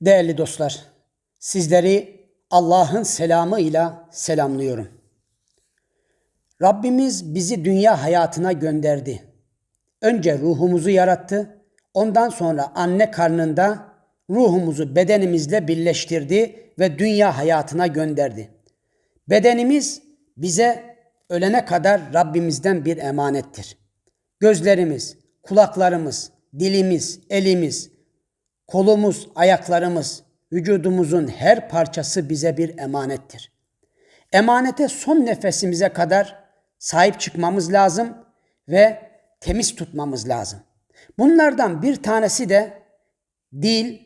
Değerli dostlar, sizleri Allah'ın selamıyla selamlıyorum. Rabbimiz bizi dünya hayatına gönderdi. Önce ruhumuzu yarattı, ondan sonra anne karnında ruhumuzu bedenimizle birleştirdi ve dünya hayatına gönderdi. Bedenimiz bize ölene kadar Rabbimizden bir emanettir. Gözlerimiz, kulaklarımız, dilimiz, elimiz, kolumuz, ayaklarımız, vücudumuzun her parçası bize bir emanettir. Emanete son nefesimize kadar sahip çıkmamız lazım ve temiz tutmamız lazım. Bunlardan bir tanesi de dil,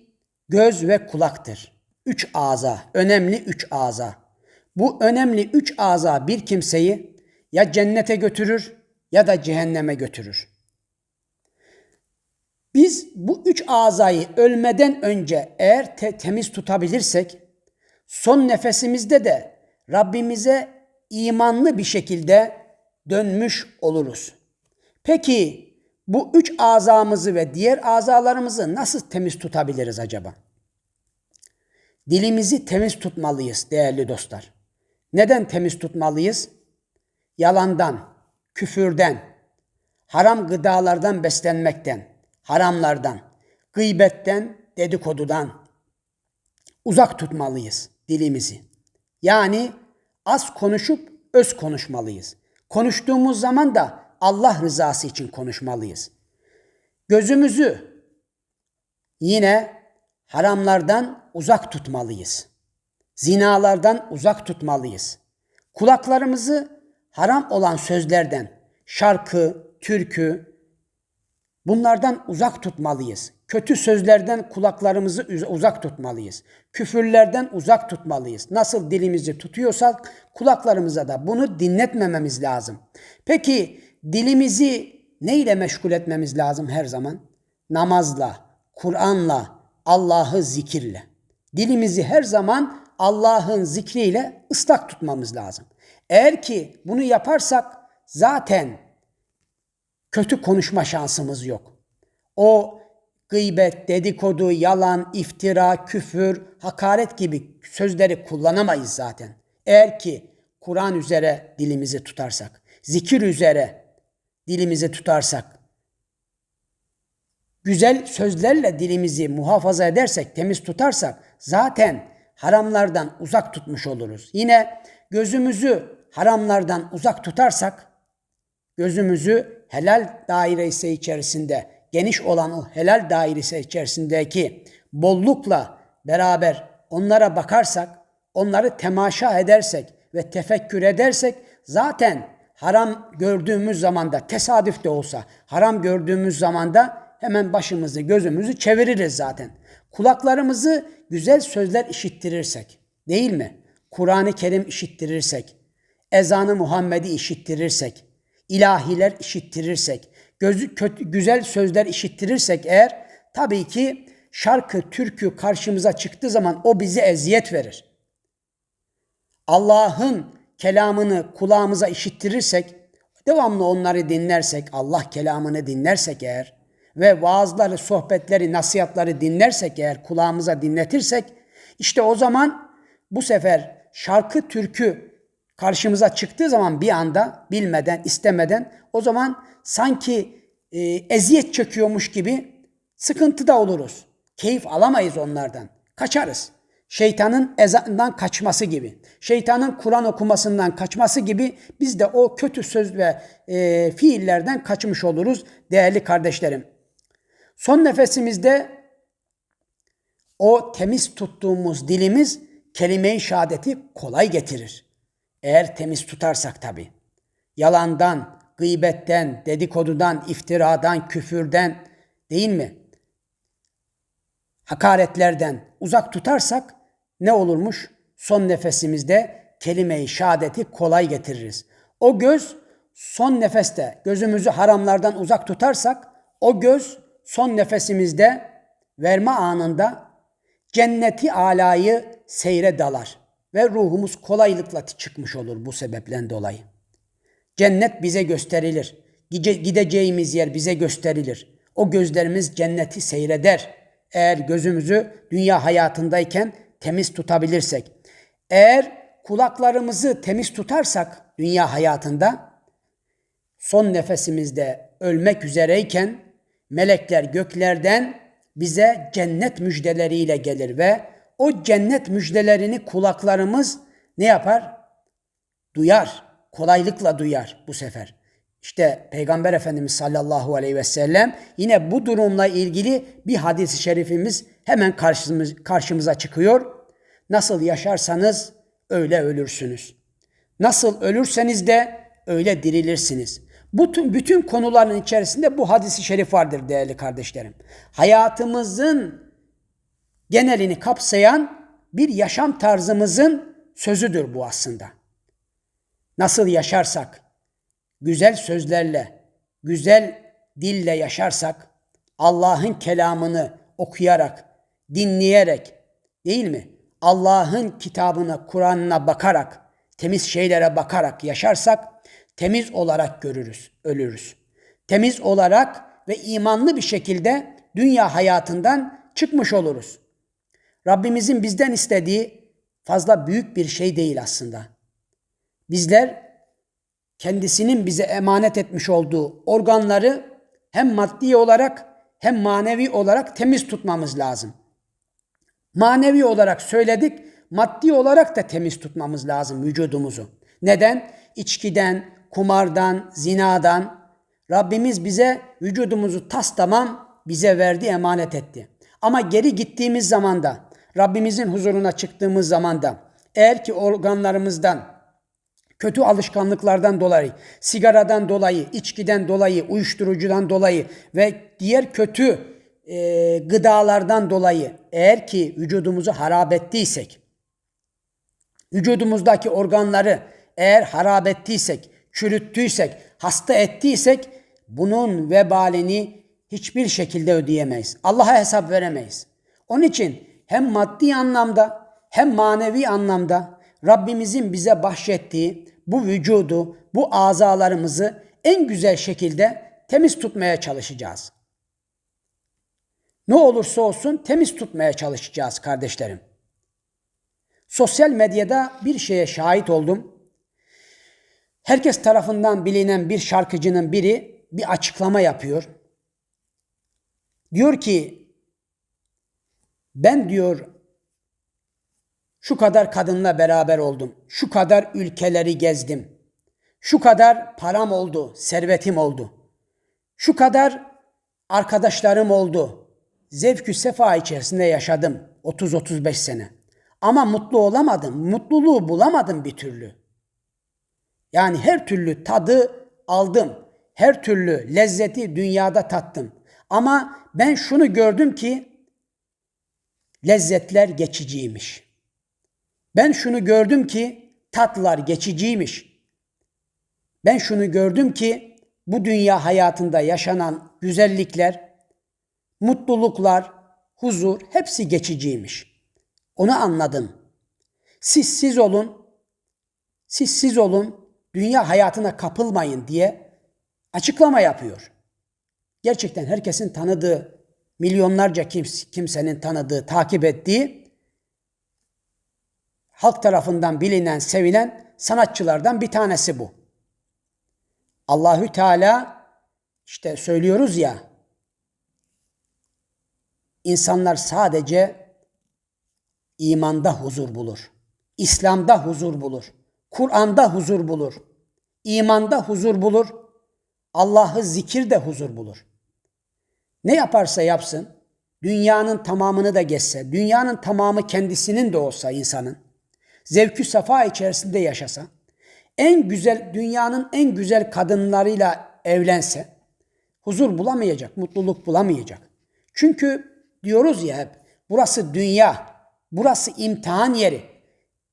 göz ve kulaktır. Üç ağza, önemli üç ağza. Bu önemli üç ağza bir kimseyi ya cennete götürür ya da cehenneme götürür. Biz bu üç azayı ölmeden önce eğer te- temiz tutabilirsek, son nefesimizde de Rabbimize imanlı bir şekilde dönmüş oluruz. Peki bu üç azamızı ve diğer azalarımızı nasıl temiz tutabiliriz acaba? Dilimizi temiz tutmalıyız değerli dostlar. Neden temiz tutmalıyız? Yalandan, küfürden, haram gıdalardan beslenmekten, haramlardan, gıybetten, dedikodudan uzak tutmalıyız dilimizi. Yani az konuşup öz konuşmalıyız. Konuştuğumuz zaman da Allah rızası için konuşmalıyız. Gözümüzü yine haramlardan uzak tutmalıyız. Zinalardan uzak tutmalıyız. Kulaklarımızı haram olan sözlerden, şarkı, türkü, Bunlardan uzak tutmalıyız. Kötü sözlerden kulaklarımızı uzak tutmalıyız. Küfürlerden uzak tutmalıyız. Nasıl dilimizi tutuyorsak kulaklarımıza da bunu dinletmememiz lazım. Peki dilimizi neyle meşgul etmemiz lazım her zaman? Namazla, Kur'an'la, Allah'ı zikirle. Dilimizi her zaman Allah'ın zikriyle ıslak tutmamız lazım. Eğer ki bunu yaparsak zaten kötü konuşma şansımız yok. O gıybet, dedikodu, yalan, iftira, küfür, hakaret gibi sözleri kullanamayız zaten. Eğer ki Kur'an üzere dilimizi tutarsak, zikir üzere dilimizi tutarsak, güzel sözlerle dilimizi muhafaza edersek, temiz tutarsak zaten haramlardan uzak tutmuş oluruz. Yine gözümüzü haramlardan uzak tutarsak gözümüzü helal dairesi içerisinde geniş olan o helal dairesi içerisindeki bollukla beraber onlara bakarsak, onları temaşa edersek ve tefekkür edersek zaten haram gördüğümüz zamanda tesadüf de olsa haram gördüğümüz zamanda hemen başımızı gözümüzü çeviririz zaten. Kulaklarımızı güzel sözler işittirirsek değil mi? Kur'an-ı Kerim işittirirsek, ezanı Muhammed'i işittirirsek, ilahiler işittirirsek, gözü kötü, güzel sözler işittirirsek eğer tabii ki şarkı, türkü karşımıza çıktığı zaman o bize eziyet verir. Allah'ın kelamını kulağımıza işittirirsek, devamlı onları dinlersek, Allah kelamını dinlersek eğer ve vaazları, sohbetleri, nasihatları dinlersek eğer kulağımıza dinletirsek, işte o zaman bu sefer şarkı, türkü karşımıza çıktığı zaman bir anda bilmeden, istemeden o zaman sanki e, eziyet çekiyormuş gibi sıkıntıda oluruz. Keyif alamayız onlardan. Kaçarız. Şeytanın ezanından kaçması gibi, şeytanın Kur'an okumasından kaçması gibi biz de o kötü söz ve e, fiillerden kaçmış oluruz değerli kardeşlerim. Son nefesimizde o temiz tuttuğumuz dilimiz kelime-i şehadeti kolay getirir. Eğer temiz tutarsak tabi. Yalandan, gıybetten, dedikodudan, iftiradan, küfürden değil mi? Hakaretlerden uzak tutarsak ne olurmuş? Son nefesimizde kelime-i şehadeti kolay getiririz. O göz son nefeste gözümüzü haramlardan uzak tutarsak o göz son nefesimizde verme anında cenneti alayı seyre dalar ve ruhumuz kolaylıkla çıkmış olur bu sebepten dolayı. Cennet bize gösterilir. Gideceğimiz yer bize gösterilir. O gözlerimiz cenneti seyreder Eğer gözümüzü dünya hayatındayken temiz tutabilirsek. Eğer kulaklarımızı temiz tutarsak dünya hayatında son nefesimizde ölmek üzereyken melekler göklerden bize cennet müjdeleriyle gelir ve o cennet müjdelerini kulaklarımız ne yapar? Duyar. Kolaylıkla duyar bu sefer. İşte Peygamber Efendimiz sallallahu aleyhi ve sellem yine bu durumla ilgili bir hadis-i şerifimiz hemen karşımız, karşımıza çıkıyor. Nasıl yaşarsanız öyle ölürsünüz. Nasıl ölürseniz de öyle dirilirsiniz. Bütün, bütün konuların içerisinde bu hadisi şerif vardır değerli kardeşlerim. Hayatımızın genelini kapsayan bir yaşam tarzımızın sözüdür bu aslında. Nasıl yaşarsak, güzel sözlerle, güzel dille yaşarsak, Allah'ın kelamını okuyarak, dinleyerek, değil mi? Allah'ın kitabına, Kur'an'ına bakarak, temiz şeylere bakarak yaşarsak, temiz olarak görürüz, ölürüz. Temiz olarak ve imanlı bir şekilde dünya hayatından çıkmış oluruz. Rabbimizin bizden istediği fazla büyük bir şey değil aslında. Bizler kendisinin bize emanet etmiş olduğu organları hem maddi olarak hem manevi olarak temiz tutmamız lazım. Manevi olarak söyledik, maddi olarak da temiz tutmamız lazım vücudumuzu. Neden? İçkiden, kumardan, zinadan Rabbimiz bize vücudumuzu tas tamam bize verdi, emanet etti. Ama geri gittiğimiz zamanda, Rabbimizin huzuruna çıktığımız zamanda eğer ki organlarımızdan kötü alışkanlıklardan dolayı, sigaradan dolayı, içkiden dolayı, uyuşturucudan dolayı ve diğer kötü e, gıdalardan dolayı eğer ki vücudumuzu harap ettiysek, vücudumuzdaki organları eğer harap ettiysek, çürüttüysek, hasta ettiysek bunun vebalini hiçbir şekilde ödeyemeyiz. Allah'a hesap veremeyiz. Onun için hem maddi anlamda hem manevi anlamda Rabbimizin bize bahşettiği bu vücudu, bu azalarımızı en güzel şekilde temiz tutmaya çalışacağız. Ne olursa olsun temiz tutmaya çalışacağız kardeşlerim. Sosyal medyada bir şeye şahit oldum. Herkes tarafından bilinen bir şarkıcının biri bir açıklama yapıyor. Diyor ki ben diyor şu kadar kadınla beraber oldum. Şu kadar ülkeleri gezdim. Şu kadar param oldu, servetim oldu. Şu kadar arkadaşlarım oldu. Zevkü sefa içerisinde yaşadım 30-35 sene. Ama mutlu olamadım. Mutluluğu bulamadım bir türlü. Yani her türlü tadı aldım. Her türlü lezzeti dünyada tattım. Ama ben şunu gördüm ki lezzetler geçiciymiş. Ben şunu gördüm ki tatlar geçiciymiş. Ben şunu gördüm ki bu dünya hayatında yaşanan güzellikler, mutluluklar, huzur hepsi geçiciymiş. Onu anladım. Siz siz olun, siz siz olun, dünya hayatına kapılmayın diye açıklama yapıyor. Gerçekten herkesin tanıdığı, milyonlarca kimsenin tanıdığı, takip ettiği halk tarafından bilinen, sevilen sanatçılardan bir tanesi bu. Allahü Teala işte söylüyoruz ya insanlar sadece imanda huzur bulur. İslam'da huzur bulur. Kur'an'da huzur bulur. İmanda huzur bulur. Allah'ı zikirde huzur bulur. Ne yaparsa yapsın, dünyanın tamamını da geçse, dünyanın tamamı kendisinin de olsa insanın, zevkü safa içerisinde yaşasa, en güzel dünyanın en güzel kadınlarıyla evlense huzur bulamayacak, mutluluk bulamayacak. Çünkü diyoruz ya hep burası dünya, burası imtihan yeri.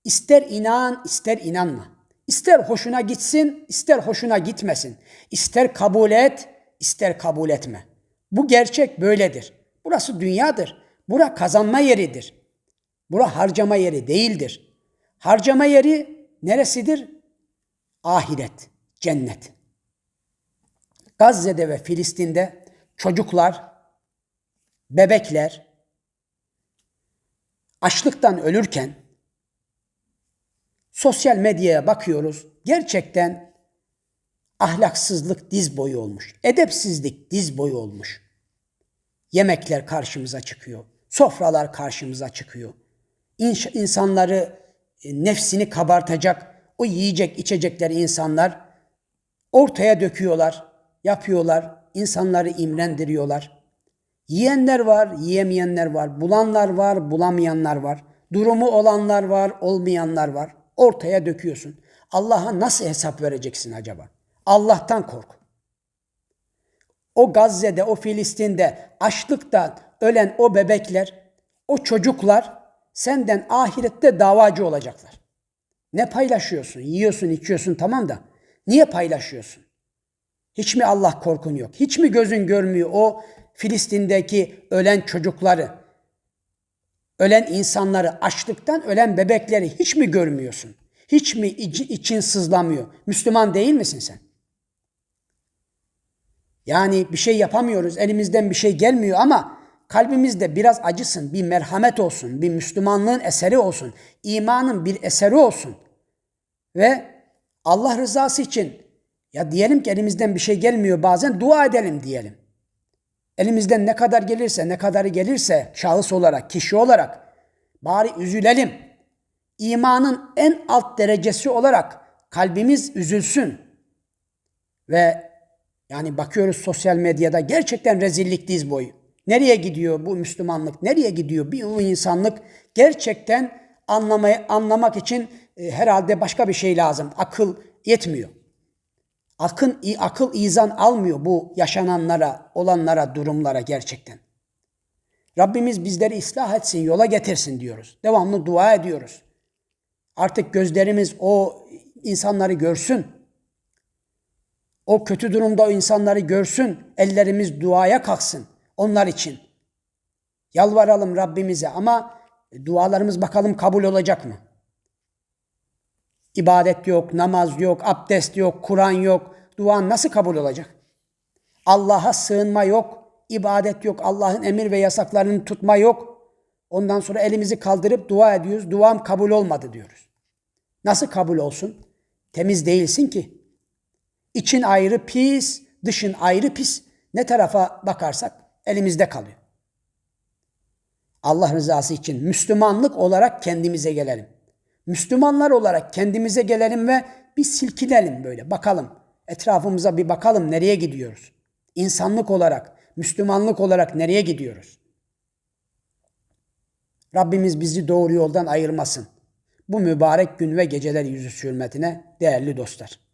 İster inan, ister inanma. İster hoşuna gitsin, ister hoşuna gitmesin. İster kabul et, ister kabul etme. Bu gerçek böyledir. Burası dünyadır. Bura kazanma yeridir. Bura harcama yeri değildir. Harcama yeri neresidir? Ahiret, cennet. Gazze'de ve Filistin'de çocuklar, bebekler açlıktan ölürken sosyal medyaya bakıyoruz. Gerçekten ahlaksızlık diz boyu olmuş. Edepsizlik diz boyu olmuş. Yemekler karşımıza çıkıyor. Sofralar karşımıza çıkıyor. İnş- insanları e, nefsini kabartacak o yiyecek içecekleri insanlar ortaya döküyorlar, yapıyorlar, insanları imrendiriyorlar. Yiyenler var, yiyemeyenler var, bulanlar var, bulamayanlar var. Durumu olanlar var, olmayanlar var. Ortaya döküyorsun. Allah'a nasıl hesap vereceksin acaba? Allah'tan kork. O Gazze'de, o Filistin'de açlıktan ölen o bebekler, o çocuklar senden ahirette davacı olacaklar. Ne paylaşıyorsun? Yiyorsun, içiyorsun tamam da niye paylaşıyorsun? Hiç mi Allah korkun yok? Hiç mi gözün görmüyor o Filistin'deki ölen çocukları, ölen insanları, açlıktan ölen bebekleri hiç mi görmüyorsun? Hiç mi içi- için sızlamıyor? Müslüman değil misin sen? Yani bir şey yapamıyoruz, elimizden bir şey gelmiyor ama kalbimizde biraz acısın, bir merhamet olsun, bir Müslümanlığın eseri olsun, imanın bir eseri olsun. Ve Allah rızası için ya diyelim ki elimizden bir şey gelmiyor bazen dua edelim diyelim. Elimizden ne kadar gelirse, ne kadarı gelirse şahıs olarak, kişi olarak bari üzülelim. İmanın en alt derecesi olarak kalbimiz üzülsün. Ve yani bakıyoruz sosyal medyada gerçekten rezillik diz boyu. Nereye gidiyor bu Müslümanlık? Nereye gidiyor bu insanlık? Gerçekten anlamayı anlamak için e, herhalde başka bir şey lazım. Akıl yetmiyor. Akın akıl izan almıyor bu yaşananlara, olanlara, durumlara gerçekten. Rabbimiz bizleri ıslah etsin, yola getirsin diyoruz. Devamlı dua ediyoruz. Artık gözlerimiz o insanları görsün. O kötü durumda o insanları görsün. Ellerimiz duaya kalksın onlar için. Yalvaralım Rabbimize ama dualarımız bakalım kabul olacak mı? İbadet yok, namaz yok, abdest yok, Kur'an yok. Duan nasıl kabul olacak? Allah'a sığınma yok, ibadet yok, Allah'ın emir ve yasaklarını tutma yok. Ondan sonra elimizi kaldırıp dua ediyoruz. Duam kabul olmadı diyoruz. Nasıl kabul olsun? Temiz değilsin ki. İçin ayrı pis, dışın ayrı pis. Ne tarafa bakarsak elimizde kalıyor. Allah rızası için Müslümanlık olarak kendimize gelelim. Müslümanlar olarak kendimize gelelim ve bir silkilelim böyle bakalım. Etrafımıza bir bakalım nereye gidiyoruz? İnsanlık olarak, Müslümanlık olarak nereye gidiyoruz? Rabbimiz bizi doğru yoldan ayırmasın. Bu mübarek gün ve geceler yüzü hürmetine değerli dostlar.